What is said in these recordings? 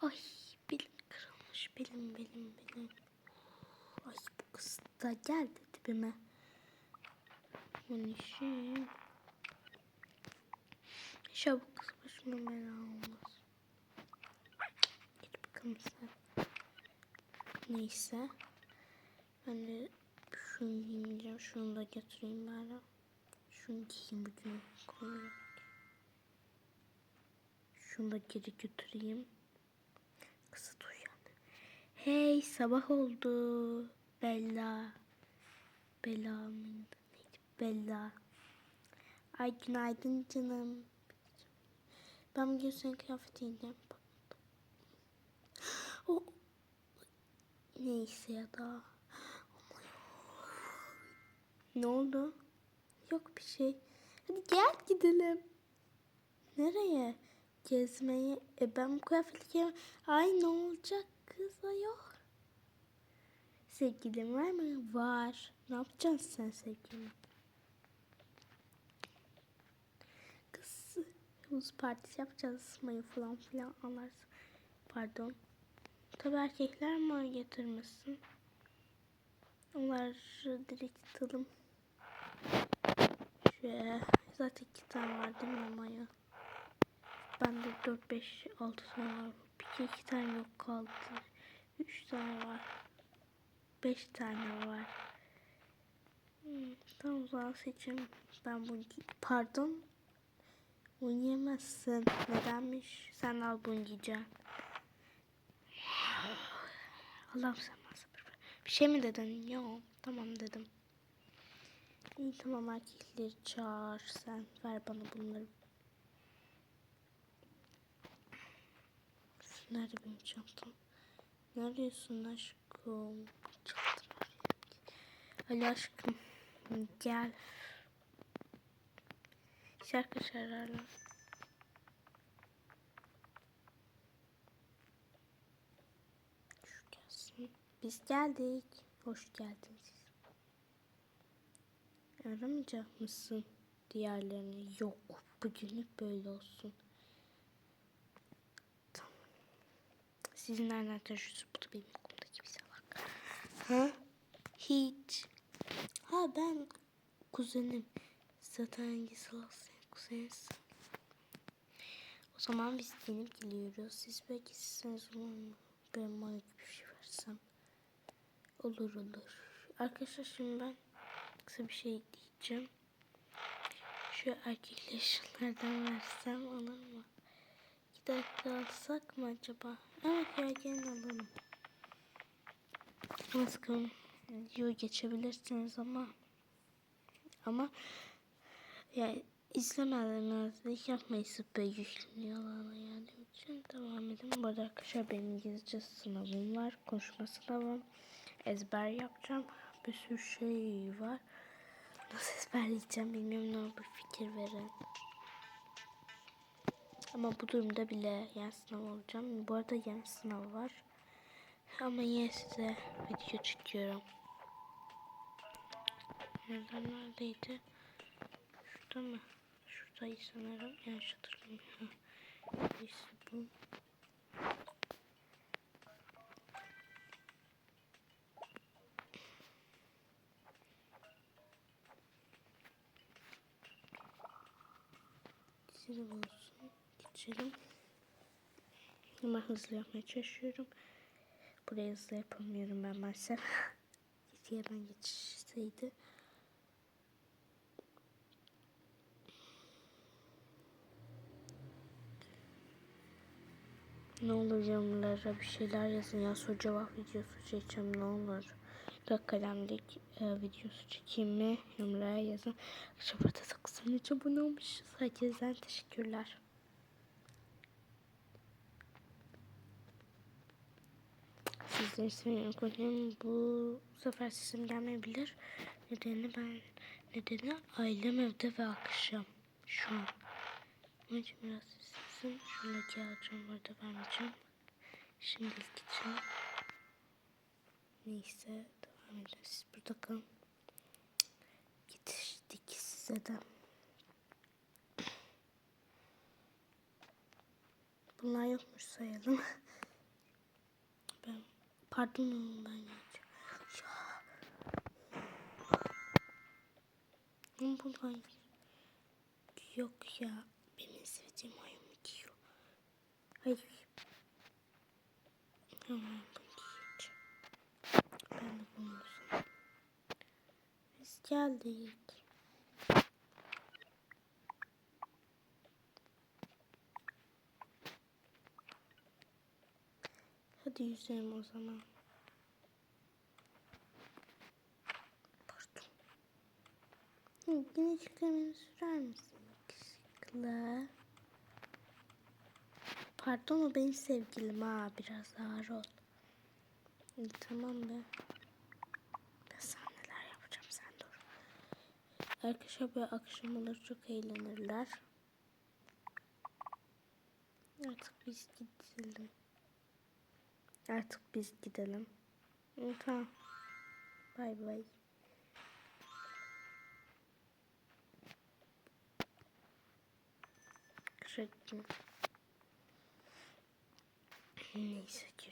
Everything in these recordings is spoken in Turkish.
Ay belim kırılmış belim belim belim. Ay bu kız da geldi dibime. Bunun için. Şey? Çabuk kız başıma bela olmaz. Git bakalım sen. Neyse. Ben de şunu yiyeceğim. Şunu da götüreyim bari. Şunu giyeyim bütün konuyu. Şunu da geri götüreyim. Kızı uyandı. Hey sabah oldu. Bella. Bella mıydı? Neydi? Bella. Ay günaydın canım. Ben bugün senin kıyafetiydim. O neyse ya da. Ne oldu? Yok bir şey. Hadi gel gidelim. Nereye? Gezmeye. E ben bu kıyafeti giymem. Ay ne olacak kız ayol? Sevgilin var mı? Var. Ne yapacaksın sen sevgilin? Kız havuz partisi yapacağız. Mayo falan filan alarsın. Pardon. Tabi erkekler mi getirmesin? Onları direkt tutalım. Şöyle. Zaten iki tane var değil mi Maya? Bende 4, 5, 6 tane var. Bir iki tane yok kaldı. 3 tane var. 5 tane var. Hmm, tamam o zaman seçim. Ben bunu Pardon. Bunu yemezsin. Nedenmiş? Sen al bunu giyeceksin. Allah'ım sen bana. Bir şey mi dedin? Yok. Tamam dedim. İyi tamam erkekleri çağır sen. Ver bana bunları. Nerede benim çantam? Neredesin aşkım? Çantam Ali aşkım gel. Şarkı şararlar. Biz geldik. Hoş geldiniz. Aramayacak mısın diğerlerini? Yok. Bugünlük böyle olsun. Sizin nereden tanışıyorsunuz? Bu da benim okulumdaki bir salak. Ha? Hiç. Ha ben kuzenim. Zaten hangi salak senin kuzeninsin? O zaman biz giyinip geliyoruz. Siz belki sizseniz olur? Ben bana bir şey versem. Olur olur. Arkadaşlar şimdi ben kısa bir şey diyeceğim. Şu erkekler şunlardan versem olur mu? Dakika alsak mı acaba? Evet ya gelin alalım. Sıkılın. Diyor geçebilirsiniz ama ama yani izlemezlik yapmayı süper yükleniyorlar yani için devam edin. Bu arada arkadaşlar benim İngilizce sınavım var. Konuşma sınavım. Ezber yapacağım. Bir sürü şey var. Nasıl ezberleyeceğim bilmiyorum ne olur fikir verin. Ama bu durumda bile yan sınav olacağım. Bu arada yan sınav var. Ama yine size video çekiyorum. Nereden neredeydi? Şurada mı? Şuradaydı sanırım. Yanlış hatırlamıyorum. Neyse bu. Size olsun. Geçelim. Ama hızlı yapmaya çalışıyorum. Buraya hızlı yapamıyorum ben maalesef. Keşke hemen geçseydi. Ne olur yorumlara bir şeyler yazın ya soru cevap videosu çekeceğim ne olur. Da kalemlik e, videosu çekeyim mi? Yorumlara yazın. Şurada da kısa abone olmuşuz. Herkesten teşekkürler. Sizleri seviyorum konuğum. Bu sefer sesim gelmeyebilir. Nedeni ben nedeni ailem evde ve akşam. Şu an. Onun için biraz sessizim. Şuradaki alacağım burada vermeyeceğim. Şimdilik için. Neyse devam edelim. Siz burada kalın. Yetiştik size de. Bunlar yokmuş sayalım. kartın önünden geç. Ama Yok ya. Benim sevdiğim oyun diyor. Hayır. Hemen bunu diyeceğim. Ben de bunu Biz geldik. Hadi yüzelim o zaman. Pardon. Hı, Güneş kremini sürer misin? Yakışıklı. Pardon o benim sevgilim ha. Biraz ağır ol. İyi, tamam be. Ben sana neler yapacağım sen dur. Arkadaşlar böyle akşamları çok eğlenirler. Artık biz gidelim. Artık biz gidelim. Tamam. Bay bay. Kırıktım. Neyse ki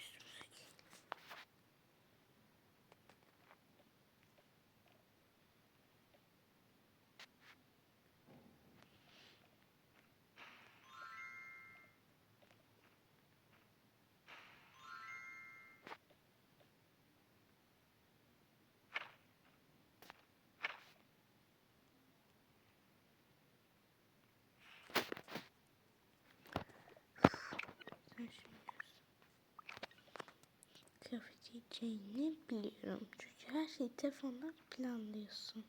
kıyafet giyeceğini biliyorum. Çünkü her şeyi telefondan planlıyorsun.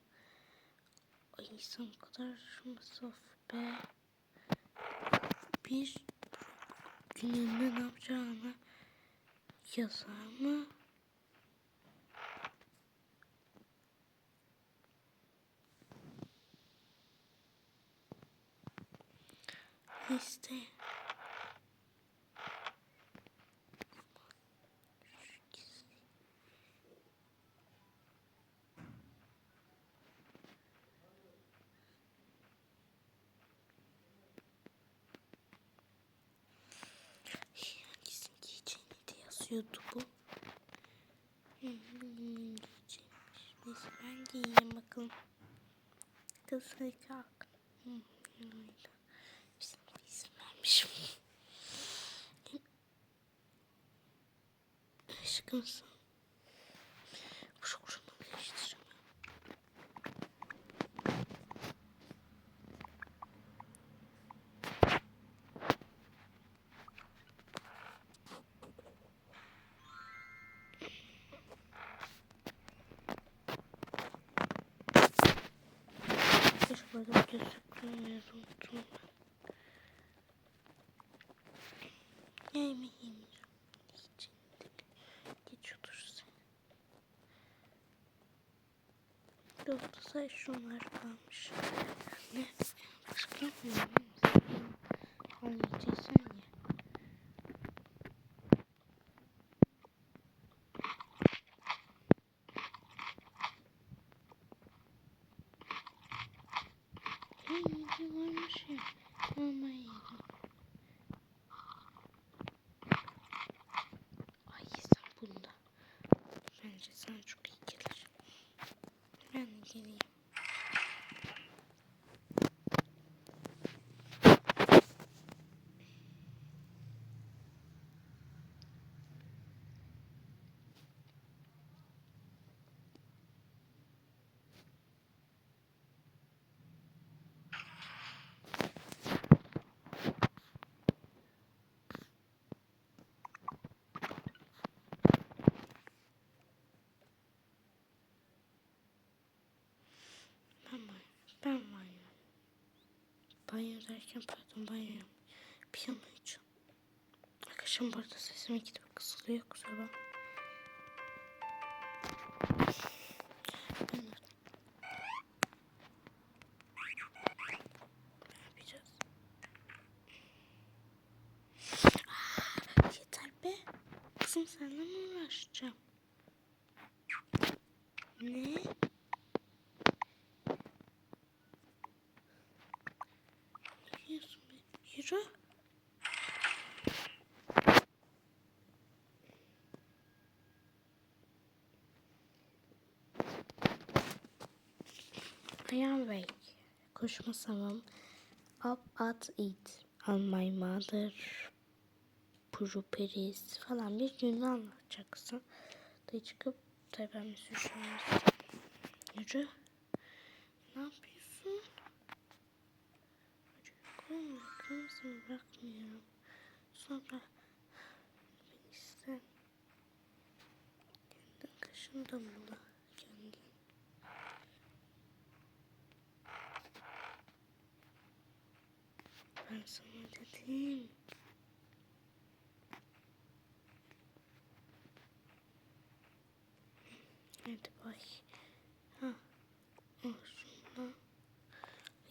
Ay insan o kadar masraf be. Bir gününde ne yapacağını yazar mı? İşte. Hangisini giyeceğini de yazıyordu bu. Hmm, giyeceğimmiş. Neyse ben giyeyim bakalım. Kız hadi kalk. Bizim izin vermişim. Aşkımsın. Şu şunu değiştireceğim. Keşke burada gözükmüyor. Unuttum ben. Yemeğim. İçinde geç. Yoksa sadece şunlar kalmış. Ne? Başka mı? Al yiyeceksen ye. Hey, ne varmış ya? Mama yedim. Ay sen bunda. Bence sana çok iyi gelir. Ben de geleyim. Ben banyo. Ben banyo. Banyo derken pardon banyo. Piyano için. Arkadaşım burada sesime gidip kısılıyor kusura bak. Ben de- Ne yapacağız? Aa, yeter be. Kızım seninle mi uğraşacağım? Ne I am awake. Koşmasamam. Up at it. On my mother. Puruperis falan bir cümle anlatacaksın. Da çıkıp tabii ben bir sürü. Yürü. Ne yapıyorsun? Çocuk kırmızı bırakmıyorum. Sonra isten. Kendin kaşında mı? Kendin. Ben sana dedim. Hadi bay. Ha. Al şunu.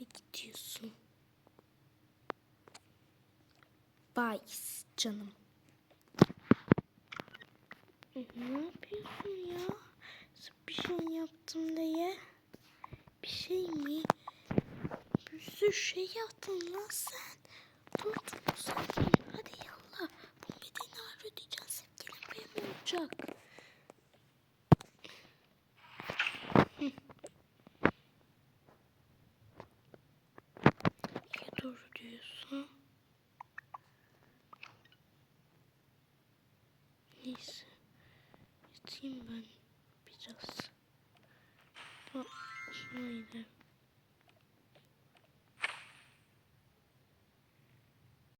Ve gidiyorsun. Bye canım. Ne yapıyorsun ya? Bir şey yaptım diye. Bir şey mi? Bir sürü şey yaptın lan sen. Dur dur sakin. Hadi yallah. Bu bedeni ağrı ödeyeceğiz. Sevgilim benim olacak. Neyse. Yatayım ben biraz. Ha, şuna gidelim.